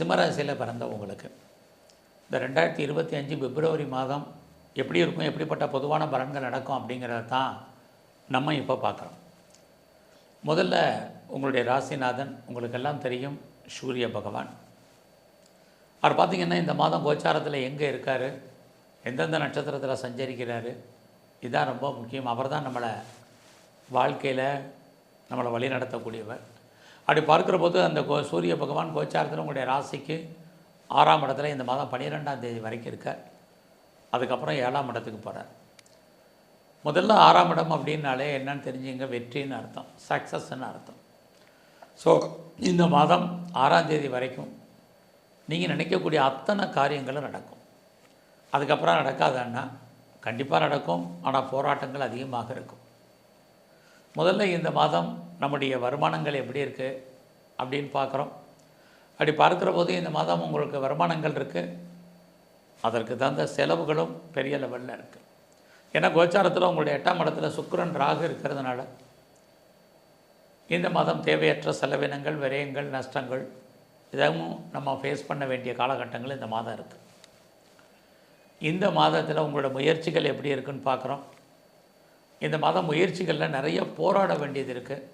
சிம்மராசியில் பிறந்த உங்களுக்கு. இந்த ரெண்டாயிரத்தி இருபத்தி அஞ்சு பிப்ரவரி மாதம் எப்படி இருக்கும் எப்படிப்பட்ட பொதுவான பலன்கள் நடக்கும் அப்படிங்கிறத தான் நம்ம இப்போ பார்க்குறோம். முதல்ல உங்களுடைய ராசிநாதன் உங்களுக்கெல்லாம் தெரியும் சூரிய பகவான். அவர் பார்த்திங்கன்னா இந்த மாதம் கோச்சாரத்தில் எங்கே இருக்கார் எந்தெந்த நட்சத்திரத்தில் சஞ்சரிக்கிறாரு இதுதான் ரொம்ப முக்கியம். அவர் தான் நம்மளை வாழ்க்கையில் நம்மளை வழி நடத்தக்கூடியவர் அப்படி பார்க்குற போது அந்த கோ சூரிய பகவான் கோச்சாரத்தில் உங்களுடைய ராசிக்கு ஆறாம் இடத்துல இந்த மாதம் பன்னிரெண்டாம் தேதி வரைக்கும் இருக்கார். அதுக்கப்புறம் ஏழாம் இடத்துக்கு போகிறார் முதல்ல ஆறாம் இடம் அப்படின்னாலே என்னன்னு தெரிஞ்சுங்க வெற்றின்னு அர்த்தம் சக்ஸஸ்ன்னு அர்த்தம். ஸோ இந்த மாதம் ஆறாம் தேதி வரைக்கும் நீங்கள் நினைக்கக்கூடிய அத்தனை காரியங்களும் நடக்கும். அதுக்கப்புறம் நடக்காதன்னா கண்டிப்பாக நடக்கும் ஆனால் போராட்டங்கள் அதிகமாக இருக்கும். முதல்ல இந்த மாதம் நம்முடைய வருமானங்கள் எப்படி இருக்குது அப்படின்னு பார்க்குறோம். அப்படி பார்க்குற போது இந்த மாதம் உங்களுக்கு வருமானங்கள் இருக்குது அதற்கு தகுந்த செலவுகளும் பெரிய லெவலில் இருக்குது ஏன்னா கோச்சாரத்தில் உங்களுடைய எட்டாம் இடத்துல சுக்கரன் ராகு இருக்கிறதுனால இந்த மாதம் தேவையற்ற செலவினங்கள் விரயங்கள் நஷ்டங்கள் இதவும் நம்ம ஃபேஸ் பண்ண வேண்டிய காலகட்டங்கள் இந்த மாதம் இருக்குது இந்த மாதத்தில் உங்களோட முயற்சிகள் எப்படி இருக்குன்னு பார்க்குறோம். இந்த மாதம் முயற்சிகளில் நிறைய போராட வேண்டியது இருக்குது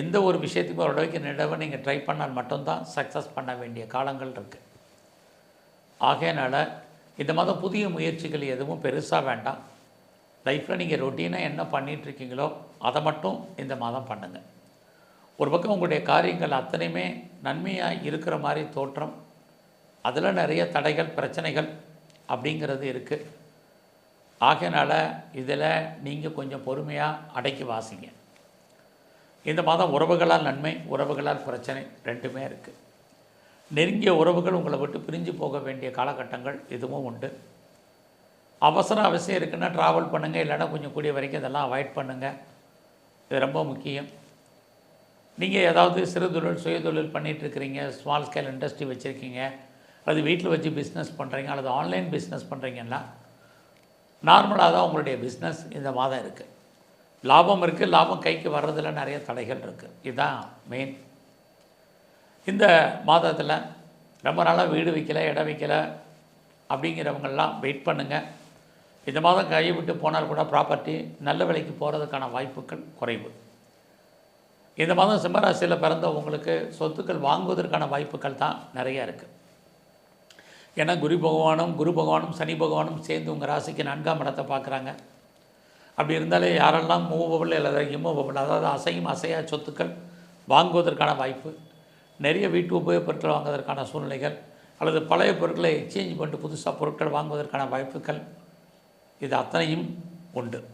எந்த ஒரு விஷயத்துக்கும் ஒரு நிலவை நீங்கள் ட்ரை பண்ணால் மட்டும்தான் சக்ஸஸ் பண்ண வேண்டிய காலங்கள் இருக்குது ஆகையனால் இந்த மாதம் புதிய முயற்சிகள் எதுவும் பெருசாக வேண்டாம். லைஃப்பில் நீங்கள் ரொட்டீனாக என்ன பண்ணிகிட்ருக்கீங்களோ அதை மட்டும் இந்த மாதம் பண்ணுங்கள் ஒரு பக்கம் உங்களுடைய காரியங்கள் அத்தனையுமே நன்மையாக இருக்கிற மாதிரி தோற்றம் அதில் நிறைய தடைகள் பிரச்சனைகள் அப்படிங்கிறது இருக்குது ஆகையனால் இதில் நீங்கள் கொஞ்சம் பொறுமையாக அடக்கி வாசிங்க. இந்த மாதம் உறவுகளால் நன்மை உறவுகளால் பிரச்சனை ரெண்டுமே இருக்குது நெருங்கிய உறவுகள் உங்களை விட்டு பிரிஞ்சு போக வேண்டிய காலகட்டங்கள் இதுவும் உண்டு. அவசரம் அவசியம் இருக்குன்னா ட்ராவல் பண்ணுங்கள் இல்லைன்னா கொஞ்சம் கூடிய வரைக்கும் இதெல்லாம் அவாய்ட் பண்ணுங்கள் இது ரொம்ப முக்கியம். நீங்கள் ஏதாவது சிறு தொழில் சுயதொழில் பண்ணிகிட்ருக்கிறீங்க ஸ்மால் ஸ்கேல் இண்டஸ்ட்ரி வச்சுருக்கீங்க அல்லது வீட்டில் வச்சு பிஸ்னஸ் பண்ணுறீங்க அல்லது ஆன்லைன் பிஸ்னஸ் பண்ணுறீங்கன்னா நார்மலாக தான் உங்களுடைய பிஸ்னஸ் இந்த மாதம் இருக்குது லாபம் இருக்குது லாபம் கைக்கு வர்றதில் நிறைய தடைகள் இருக்குது இதுதான் மெயின் இந்த மாதத்தில் ரொம்ப நாளாக வீடு வைக்கலை இடம் வைக்கலை அப்படிங்கிறவங்கெல்லாம் வெயிட் பண்ணுங்கள் இந்த மாதம் கைவிட்டு போனால் கூட ப்ராப்பர்ட்டி நல்ல விலைக்கு போகிறதுக்கான வாய்ப்புகள் குறைவு. இந்த மாதம் சிம்மராசியில் பிறந்தவங்களுக்கு சொத்துக்கள் வாங்குவதற்கான வாய்ப்புகள் தான் நிறைய இருக்குது ஏன்னா குரு பகவானும் குரு பகவானும் சனி பகவானும் சேர்ந்து உங்கள் ராசிக்கு நான்காம் இடத்தை பார்க்குறாங்க. அப்படி இருந்தாலே யாரெல்லாம் மூவபிள் அல்லது இம்மூவபிள் அதாவது அசையும் அசையா சொத்துக்கள் வாங்குவதற்கான வாய்ப்பு நிறைய வீட்டு உபயோகப் பொருட்கள் வாங்குவதற்கான சூழ்நிலைகள் அல்லது பழைய பொருட்களை எக்ஸ்சேஞ்ச் பண்ணிட்டு புதுசாக பொருட்கள் வாங்குவதற்கான வாய்ப்புகள் இது அத்தனையும் உண்டு.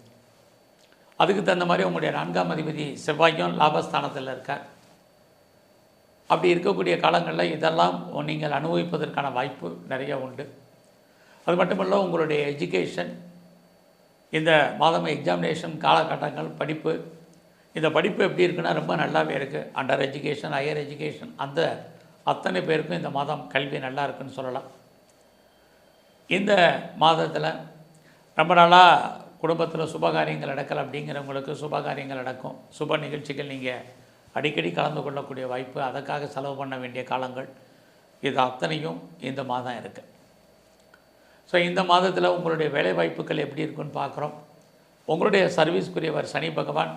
அதுக்கு தகுந்த மாதிரி உங்களுடைய நான்காம் அதிபதி செவ்வாயும் லாபஸ்தானத்தில் இருக்கார். அப்படி இருக்கக்கூடிய காலங்களில் இதெல்லாம் நீங்கள் அனுபவிப்பதற்கான வாய்ப்பு நிறைய உண்டு. அது மட்டுமல்ல உங்களுடைய எஜுகேஷன் இந்த மாதம் எக்ஸாமினேஷன் காலகட்டங்கள் படிப்பு. இந்த படிப்பு எப்படி இருக்குன்னா ரொம்ப நல்லாவே இருக்குது அண்டர் எஜுகேஷன் ஹையர் எஜுகேஷன் அந்த அத்தனை பேருக்கும் இந்த மாதம் கல்வி நல்லா இருக்குன்னு சொல்லலாம். இந்த மாதத்தில் ரொம்ப நாளாக குடும்பத்தில் சுபகாரியங்கள் நடக்கலை அப்படிங்கிறவங்களுக்கு சுபகாரியங்கள் நடக்கும். சுப நிகழ்ச்சிகள் நீங்கள் அடிக்கடி கலந்து கொள்ளக்கூடிய வாய்ப்பு அதற்காக செலவு பண்ண வேண்டிய காலங்கள் இது அத்தனையும் இந்த மாதம் இருக்குது ஸோ இந்த மாதத்தில் உங்களுடைய வேலை வாய்ப்புகள் எப்படி இருக்குன்னு பார்க்குறோம். உங்களுடைய சர்வீஸ்க்குரியவர் சனி பகவான்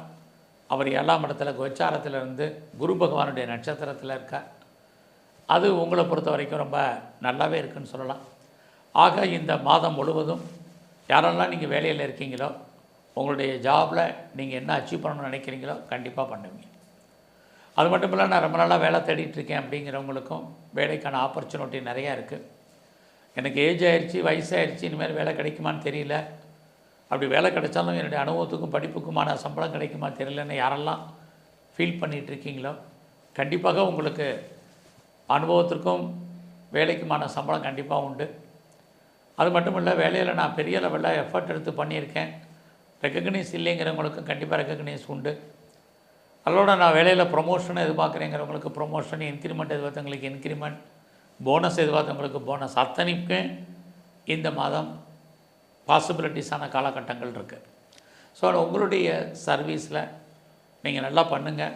அவர் ஏழாம் இடத்துல கோச்சாரத்தில் இருந்து குரு பகவானுடைய நட்சத்திரத்தில் இருக்கார். அது உங்களை பொறுத்த வரைக்கும் ரொம்ப நல்லாவே இருக்குன்னு சொல்லலாம். ஆக இந்த மாதம் முழுவதும் யாரெல்லாம் நீங்கள் வேலையில் இருக்கீங்களோ உங்களுடைய ஜாபில் நீங்கள் என்ன அச்சீவ் பண்ணணும்னு நினைக்கிறீங்களோ கண்டிப்பாக பண்ணுவீங்க. அது மட்டும் இல்லை நான் ரொம்ப நாளாக வேலை தேடிட்டுருக்கேன் அப்படிங்கிறவங்களுக்கும் வேலைக்கான ஆப்பர்ச்சுனிட்டி நிறையா இருக்குது எனக்கு ஏஜ் ஆயிடுச்சு வயசாயிருச்சு இனிமேல் வேலை கிடைக்குமான்னு தெரியல. அப்படி வேலை கிடைச்சாலும் என்னுடைய அனுபவத்துக்கும் படிப்புக்குமான சம்பளம் கிடைக்குமா தெரியலன்னு யாரெல்லாம் ஃபீல் பண்ணிகிட்டு இருக்கீங்களோ கண்டிப்பாக உங்களுக்கு அனுபவத்திற்கும் வேலைக்குமான சம்பளம் கண்டிப்பாக உண்டு. அது மட்டும் இல்லை வேலையில் நான் பெரிய லெவலில் எஃபர்ட் எடுத்து பண்ணியிருக்கேன். ரெக்கக்னைஸ் இல்லைங்கிறவங்களுக்கும் கண்டிப்பாக ரெக்கக்னைஸ் உண்டு. அதோட நான் வேலையில் ப்ரொமோஷன் எதிர்பார்க்குறேங்கிறவங்களுக்கு ப்ரொமோஷன் இன்க்ரிமெண்ட் எதிர்பார்த்தவங்களுக்கு இன்க்ரிமெண்ட் போனஸ் எதிர்பார்த்தவங்களுக்கு போனஸ் அத்தனைக்கும் இந்த மாதம் பாசிபிலிட்டிஸான காலகட்டங்கள் இருக்குது ஸோ உங்களுடைய சர்வீஸில் நீங்கள் நல்லா பண்ணுங்கள்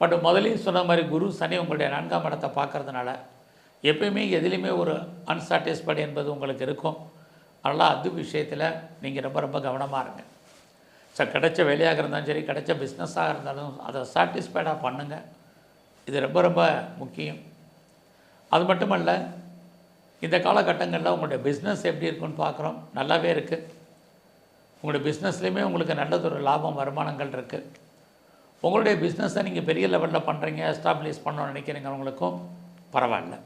பட் முதலையும் சொன்ன மாதிரி குரு சனி உங்களுடைய நான்காம் இடத்தை பார்க்கறதுனால எப்பயுமே எதுலேயுமே ஒரு அன்சாட்டிஸ்ஃபைடு என்பது உங்களுக்கு இருக்கும். அதனால் அது விஷயத்தில் நீங்கள் ரொம்ப ரொம்ப கவனமாக இருங்க. ஸோ கிடைச்ச வேலையாக இருந்தாலும் சரி கிடைச்ச பிஸ்னஸாக இருந்தாலும் அதை சாட்டிஸ்ஃபைடாக பண்ணுங்கள் இது ரொம்ப ரொம்ப முக்கியம். அது மட்டுமல்ல இந்த காலகட்டங்களில் உங்களுடைய பிஸ்னஸ் எப்படி இருக்குன்னு பார்க்குறோம். நல்லாவே இருக்குது உங்களுடைய பிஸ்னஸ்லேயுமே உங்களுக்கு நல்லதொரு லாபம் வருமானங்கள் இருக்குது உங்களுடைய பிஸ்னஸை நீங்கள் பெரிய லெவலில் பண்ணுறீங்க எஸ்டாப்ளிஷ் பண்ணணும்னு நினைக்கிறீங்கிறவங்களுக்கும் பரவாயில்ல.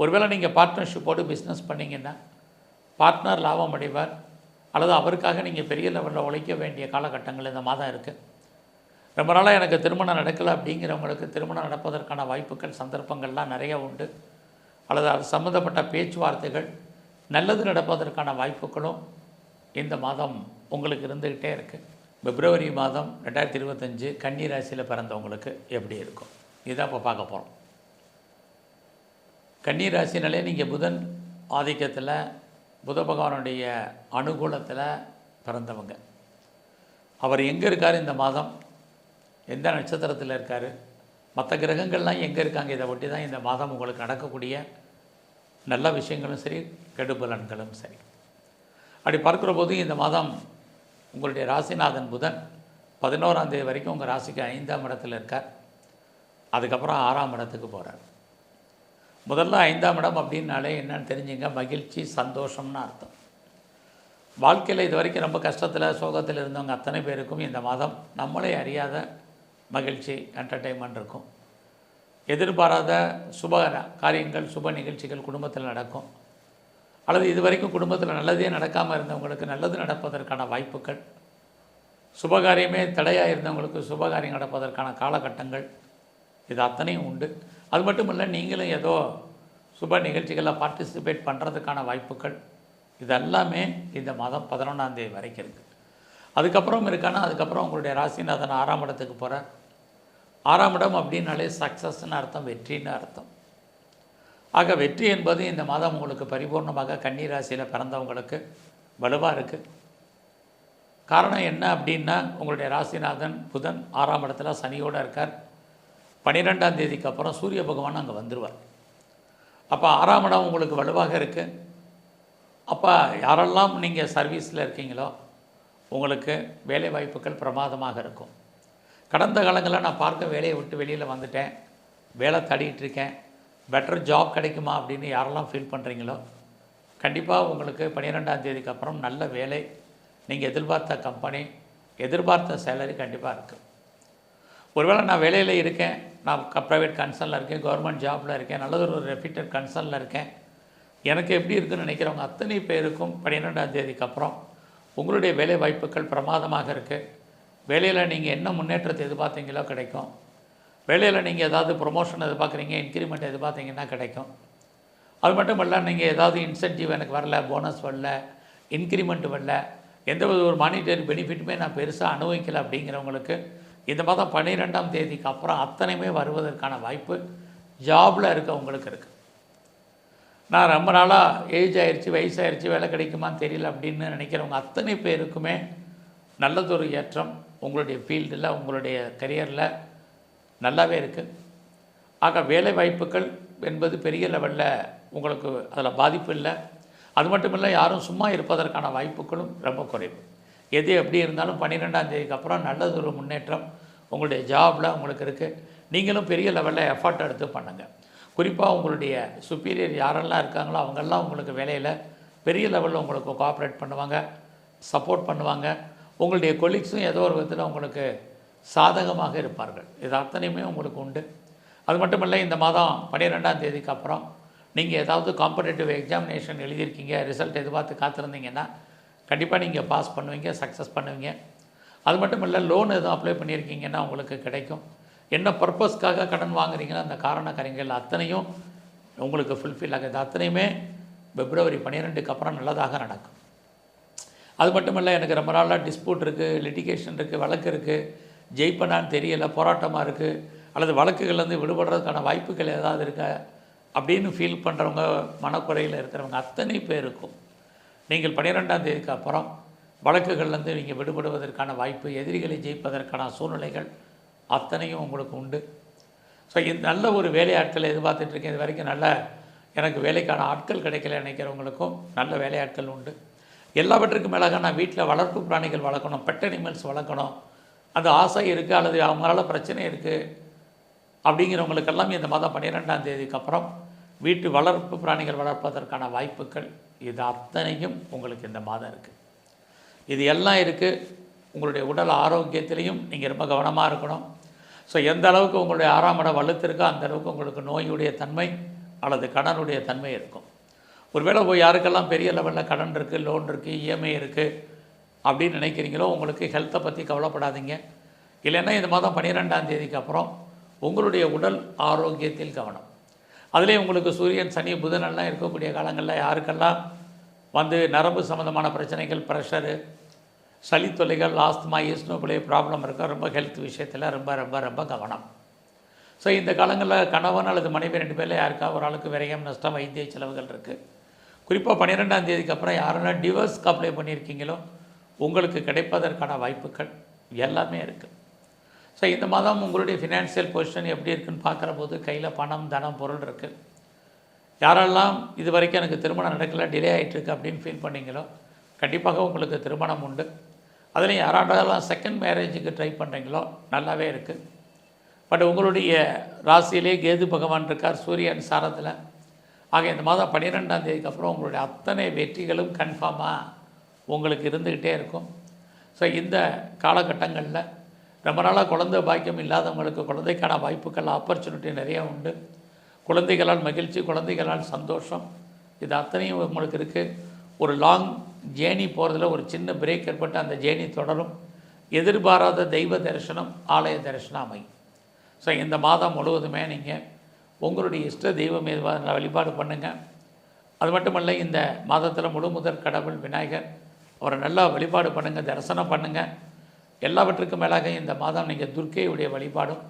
ஒருவேளை நீங்கள் பார்ட்னர்ஷிப்போடு பிஸ்னஸ் பண்ணிங்கன்னா பார்ட்னர் லாபம் அடைவார் அல்லது அவருக்காக நீங்கள் பெரிய லெவலில் உழைக்க வேண்டிய காலகட்டங்கள் இந்த மாதம் இருக்குது ரொம்ப நாளாக எனக்கு திருமணம் நடக்கலை அப்படிங்கிறவங்களுக்கு திருமணம் நடப்பதற்கான வாய்ப்புகள் சந்தர்ப்பங்கள்லாம் நிறைய உண்டு. அல்லது அது சம்மந்தப்பட்ட பேச்சுவார்த்தைகள் நல்லது நடப்பதற்கான வாய்ப்புகளும் இந்த மாதம் உங்களுக்கு இருந்துக்கிட்டே இருக்குது பிப்ரவரி மாதம் ரெண்டாயிரத்தி இருபத்தஞ்சு கன்னி ராசியில் பிறந்தவங்களுக்கு எப்படி இருக்கும்? இதுதான் இப்போ பார்க்க போகிறோம் கன்னி ராசினாலே நீங்கள் புதன் ஆதிக்கத்தில் புத பகவானுடைய அனுகூலத்தில் பிறந்தவங்க. அவர் எங்கே இருக்கார் இந்த மாதம்? எந்த நட்சத்திரத்தில் இருக்கார்? மற்ற கிரகங்கள்லாம் எங்கே இருக்காங்க? இதை ஒட்டி தான் இந்த மாதம் உங்களுக்கு நடக்கக்கூடிய நல்ல விஷயங்களும் சரி கெடுபலன்களும் சரி. அப்படி பார்க்குற போது இந்த மாதம் உங்களுடைய ராசிநாதன் புதன் பதினோராம் தேதி வரைக்கும் உங்கள் ராசிக்கு ஐந்தாம் இடத்துல இருக்கார். அதுக்கப்புறம் ஆறாம் இடத்துக்கு போகிறார் முதல்ல ஐந்தாம் இடம் அப்படின்னாலே என்னன்னு தெரிஞ்சுங்க மகிழ்ச்சி சந்தோஷம்னு அர்த்தம். வாழ்க்கையில் இது வரைக்கும் ரொம்ப கஷ்டத்தில் சோகத்தில் இருந்தவங்க அத்தனை பேருக்கும் இந்த மாதம் நம்மளே அறியாத மகிழ்ச்சி என்டர்டெயின்மெண்ட் இருக்கும். எதிர்பாராத சுப காரியங்கள் சுப நிகழ்ச்சிகள் குடும்பத்தில் நடக்கும். அல்லது இதுவரைக்கும் குடும்பத்தில் நல்லதே நடக்காமல் இருந்தவங்களுக்கு நல்லது நடப்பதற்கான வாய்ப்புகள். சுபகாரியமே தடையாக இருந்தவங்களுக்கு சுபகாரியம் நடப்பதற்கான காலகட்டங்கள். இது அத்தனையும் உண்டு. அது மட்டும் இல்லை நீங்களும் ஏதோ சுப நிகழ்ச்சிகளில் பார்ட்டிசிபேட் பண்ணுறதுக்கான வாய்ப்புகள். இதெல்லாமே இந்த மாதம் பதினொன்றாந்தேதி வரைக்கும் இருக்குது அதுக்கப்புறம் இருக்கானா? அதுக்கப்புறம் உங்களுடைய ராசிநாதன் ஆறாம் இடத்துக்கு போகிறார் ஆறாம் இடம் அப்படின்னாலே சக்ஸஸ்ன்னு அர்த்தம் வெற்றின்னு அர்த்தம். ஆக வெற்றி என்பது இந்த மாதம் உங்களுக்கு பரிபூர்ணமாக கன்னிராசியில் பிறந்தவங்களுக்கு வலுவாக இருக்குது காரணம் என்ன அப்படின்னா உங்களுடைய ராசிநாதன் புதன் ஆறாம் இடத்துல சனியோடு இருக்கார். பன்னிரெண்டாம் தேதிக்கு அப்புறம் சூரிய பகவான் அங்கே வந்துடுவார் அப்போ ஆறாம் இடம் உங்களுக்கு வலுவாக இருக்குது அப்போ யாரெல்லாம் நீங்கள் சர்வீஸில் இருக்கீங்களோ உங்களுக்கு வேலை வாய்ப்புகள் பிரமாதமாக இருக்கும். கடந்த காலங்களில் நான் பார்க்க வேலையை விட்டு வெளியில் வந்துட்டேன். வேலை தடிக்கிட்டு இருக்கேன். பெட்டர் ஜாப் கிடைக்குமா அப்படின்னு யாரெல்லாம் ஃபீல் பண்ணுறீங்களோ கண்டிப்பாக உங்களுக்கு பன்னிரெண்டாம் தேதிக்கு அப்புறம் நல்ல வேலை நீங்கள் எதிர்பார்த்த கம்பெனி எதிர்பார்த்த சேலரி கண்டிப்பாக இருக்குது ஒருவேளை நான் வேலையில் இருக்கேன் நான் ப்ரைவேட் கன்சர்னில் இருக்கேன் கவர்மெண்ட் ஜாபில் இருக்கேன் நல்லது ஒரு ரெப்யூட்டட் கன்சர்னில் இருக்கேன். எனக்கு எப்படி இருக்குன்னு நினைக்கிறவங்க அத்தனை பேருக்கும் பன்னிரெண்டாம் தேதிக்கு அப்புறம் உங்களுடைய வேலை வாய்ப்புகள் பிரமாதமாக இருக்குது வேலையில் நீங்கள் என்ன முன்னேற்றத்தை எதிர்பார்த்தீங்களோ கிடைக்கும். வேலையில் நீங்கள் ஏதாவது ப்ரொமோஷன் எதிர்பார்க்குறீங்க இன்க்ரிமெண்ட் எதிர்பார்த்தீங்கன்னா கிடைக்கும். அது மட்டும் இல்ல நீங்கள் ஏதாவது இன்சென்டிவ் எனக்கு வரல போனஸ் வரல இன்க்ரிமெண்ட் வரல எந்த வித ஒரு மானிட்டரி பெனிஃபிட்டுமே நான் பெருசாக அனுபவிக்கலை அப்படிங்கிறவங்களுக்கு இந்த மாதம் பன்னிரெண்டாம் தேதிக்கு அப்புறம் அத்தனையுமே வருவதற்கான வாய்ப்பு ஜாபில் இருக்கவங்களுக்கு இருக்குது நான் ரொம்ப நாளாக ஏஜ் ஆயிடுச்சு வயசாயிருச்சு வேலை கிடைக்குமான்னு தெரியல அப்படின்னு நினைக்கிறவங்க அத்தனை பேருக்குமே நல்லதொரு ஏற்றம் உங்களுடைய ஃபீல்டில் உங்களுடைய கரியரில் நல்லாவே இருக்குது ஆக வேலை வாய்ப்புகள் என்பது பெரிய லெவலில் உங்களுக்கு அதில் பாதிப்பு இல்லை. அது மட்டும் இல்லை யாரும் சும்மா இருப்பதற்கான வாய்ப்புகளும் ரொம்ப குறைவு. எது எப்படி இருந்தாலும் பன்னிரெண்டாம் தேதிக்கு அப்புறம் நல்லது ஒரு முன்னேற்றம் உங்களுடைய ஜாபில் உங்களுக்கு இருக்குது நீங்களும் பெரிய லெவலில் எஃபர்ட் எடுத்து பண்ணுங்கள் குறிப்பாக உங்களுடைய சுப்பீரியர் யாரெல்லாம் இருக்காங்களோ அவங்கெல்லாம் உங்களுக்கு வேலையில் பெரிய லெவலில் உங்களுக்கு கோஆப்ரேட் பண்ணுவாங்க சப்போர்ட் பண்ணுவாங்க. உங்களுடைய கொலீக்ஸும் ஏதோ ஒரு விதத்தில் உங்களுக்கு சாதகமாக இருப்பார்கள். இது அத்தனையுமே உங்களுக்கு உண்டு. அது மட்டும் இல்லை இந்த மாதம் பன்னிரெண்டாம் தேதிக்கு அப்புறம் நீங்கள் ஏதாவது காம்படேட்டிவ் எக்ஸாமினேஷன் எழுதியிருக்கீங்க ரிசல்ட் எதிர்பார்த்து காத்திருந்தீங்கன்னா கண்டிப்பாக நீங்கள் பாஸ் பண்ணுவீங்க சக்ஸஸ் பண்ணுவீங்க. அது மட்டும் இல்லை லோன் எதுவும் அப்ளை பண்ணியிருக்கீங்கன்னா உங்களுக்கு கிடைக்கும். என்ன பர்பஸ்க்காக கடன் வாங்குறீங்களோ அந்த காரண காரியங்கள் அத்தனையும் உங்களுக்கு ஃபுல்ஃபில் ஆகுது அத்தனையுமே பிப்ரவரி பன்னிரெண்டுக்கு அப்புறம் நல்லதாக நடக்கும். அது மட்டும் இல்லை எனக்கு ரொம்ப நாளாக டிஸ்பியூட் இருக்குது லிட்டிகேஷன் இருக்குது வழக்கு இருக்குது ஜெயிப்பனான்னு தெரியலை போராட்டமாக இருக்குது அல்லது வழக்குகள்லேருந்து விடுபடுறதுக்கான வாய்ப்புகள் ஏதாவது இருக்கா? அப்படின்னு ஃபீல் பண்ணுறவங்க மனக்குறையில் இருக்கிறவங்க அத்தனை பேருக்கும். நீங்கள் பன்னிரெண்டாம் தேதிக்கு அப்புறம் வழக்குகள்லேருந்து நீங்கள் விடுபடுவதற்கான வாய்ப்பு எதிரிகளை ஜெயிப்பதற்கான சூழ்நிலைகள் அத்தனையும் உங்களுக்கு உண்டு. ஸோ இது நல்ல ஒரு வேலையாட்களை எதிர்பார்த்துட்ருக்கேன் இது வரைக்கும் நல்ல எனக்கு வேலைக்கான ஆட்கள் கிடைக்கல நினைக்கிறவங்களுக்கும் நல்ல வேலையாட்கள் உண்டு. எல்லாவற்றுக்கும் மேலாக நான் வீட்டில் வளர்ப்பு பிராணிகள் வளர்க்கணும் பெட் அனிமல்ஸ் வளர்க்கணும். அந்த ஆசை இருக்குது அல்லது அவங்களால பிரச்சனை இருக்குது அப்படிங்கிறவங்களுக்கெல்லாம் இந்த மாதம் பன்னிரெண்டாம் தேதிக்கு அப்புறம் வீட்டு வளர்ப்பு பிராணிகள் வளர்ப்பதற்கான வாய்ப்புகள் இது அத்தனையும் உங்களுக்கு இந்த மாதம் இருக்குது இது எல்லாம் இருக்குது உங்களுடைய உடல் ஆரோக்கியத்திலையும் நீங்கள் ரொம்ப கவனமாக இருக்கணும். ஸோ எந்த அளவுக்கு உங்களுடைய ஆறாம் இடம் வலுத்திருக்கோ அந்த அளவுக்கு உங்களுக்கு நோயுடைய தன்மை அல்லது கடனுடைய தன்மை இருக்கும். ஒருவேளை போய் யாருக்கெல்லாம் பெரிய லெவலில் கடன் இருக்குது லோன் இருக்குது இஎம்ஐ இருக்குது அப்படின்னு நினைக்கிறீங்களோ உங்களுக்கு ஹெல்த்தை பற்றி கவலைப்படாதீங்க. இல்லைன்னா இந்த மாதம் பன்னிரெண்டாம் தேதிக்கு அப்புறம் உங்களுடைய உடல் ஆரோக்கியத்தில் கவனம். அதுலேயும் உங்களுக்கு சூரியன் சனி புதனெல்லாம் இருக்கக்கூடிய காலங்களில் யாருக்கெல்லாம் வந்து நரம்பு சம்மந்தமான பிரச்சனைகள் ப்ரெஷரு சளி தொல்லைகள் ஆஸ்துமா ஈஸ்னோபிளே ப்ராப்ளம் இருக்கோ ரொம்ப ஹெல்த் விஷயத்தில் ரொம்ப ரொம்ப ரொம்ப கவனம். ஸோ இந்த காலங்களில் கணவன் அல்லது மனைவி ரெண்டு பேரில் யாருக்கா ஒரு ஆளுக்கு விரயம் நஷ்டம் வைத்திய செலவுகள் இருக்குது குறிப்பாக பன்னிரெண்டாம் தேதிக்கு அப்புறம் யாரெல்லாம் டிவோர்ஸ்க்கு அப்ளை பண்ணியிருக்கீங்களோ உங்களுக்கு கிடைப்பதற்கான வாய்ப்புகள் எல்லாமே இருக்குது ஸோ இந்த மாதம் உங்களுடைய ஃபினான்ஷியல் பொசிஷன் எப்படி இருக்குன்னு பார்க்குற போது கையில் பணம் தனம் பொருள் இருக்குது யாரெல்லாம் இது வரைக்கும் எனக்கு திருமணம் நடக்கல டிலே ஆகிட்டுருக்கு அப்படின்னு ஃபீல் பண்ணீங்களோ கண்டிப்பாக உங்களுக்கு திருமணம் உண்டு. அதுலேயும் யாராண்டெல்லாம் செகண்ட் மேரேஜுக்கு ட்ரை பண்ணுறீங்களோ நல்லாவே இருக்குது பட் உங்களுடைய ராசியிலே கேது பகவான் இருக்கார் சூரியன் சாரத்தில். ஆக இந்த மாதம் பன்னிரெண்டாம் தேதிக்கு அப்புறம் உங்களுடைய அத்தனை வெற்றிகளும் கன்ஃபார்மாக உங்களுக்கு இருந்துக்கிட்டே இருக்கும். ஸோ இந்த காலகட்டங்களில் ரொம்ப நாளாக குழந்தை பாக்கியம் இல்லாதவங்களுக்கு குழந்தைக்கான வாய்ப்புகள் ஆப்பர்ச்சுனிட்டி நிறைய உண்டு. குழந்தைகளால் மகிழ்ச்சி குழந்தைகளால் சந்தோஷம் இது அத்தனையும் உங்களுக்கு இருக்குது ஒரு லாங் ஜேர்னி போகிறதுல ஒரு சின்ன பிரேக் ஏற்பட்டு அந்த ஜேர்னி தொடரும். எதிர்பாராத தெய்வ தரிசனம் ஆலய தரிசனம் அமையும். ஸோ இந்த மாதம் முழுவதுமே நீங்கள் உங்களுடைய இஷ்ட தெய்வம் எதுவாக வழிபாடு பண்ணுங்கள் அது மட்டுமல்ல இந்த மாதத்தில் முழு முதற் கடவுள் விநாயகர் அவரை நல்லா வழிபாடு பண்ணுங்கள் தரிசனம் பண்ணுங்கள் எல்லாவற்றுக்கும் மேலாக இந்த மாதம் நீங்கள் துர்க்கையுடைய வழிபாடும்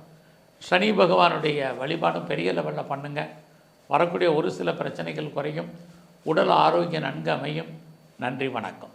சனி பகவானுடைய வழிபாடும் பெரிய லெவலில் பண்ணுங்கள் வரக்கூடிய ஒரு சில பிரச்சனைகள் குறையும். உடல் ஆரோக்கியம் நன்கு அமையும். நன்றி வணக்கம்.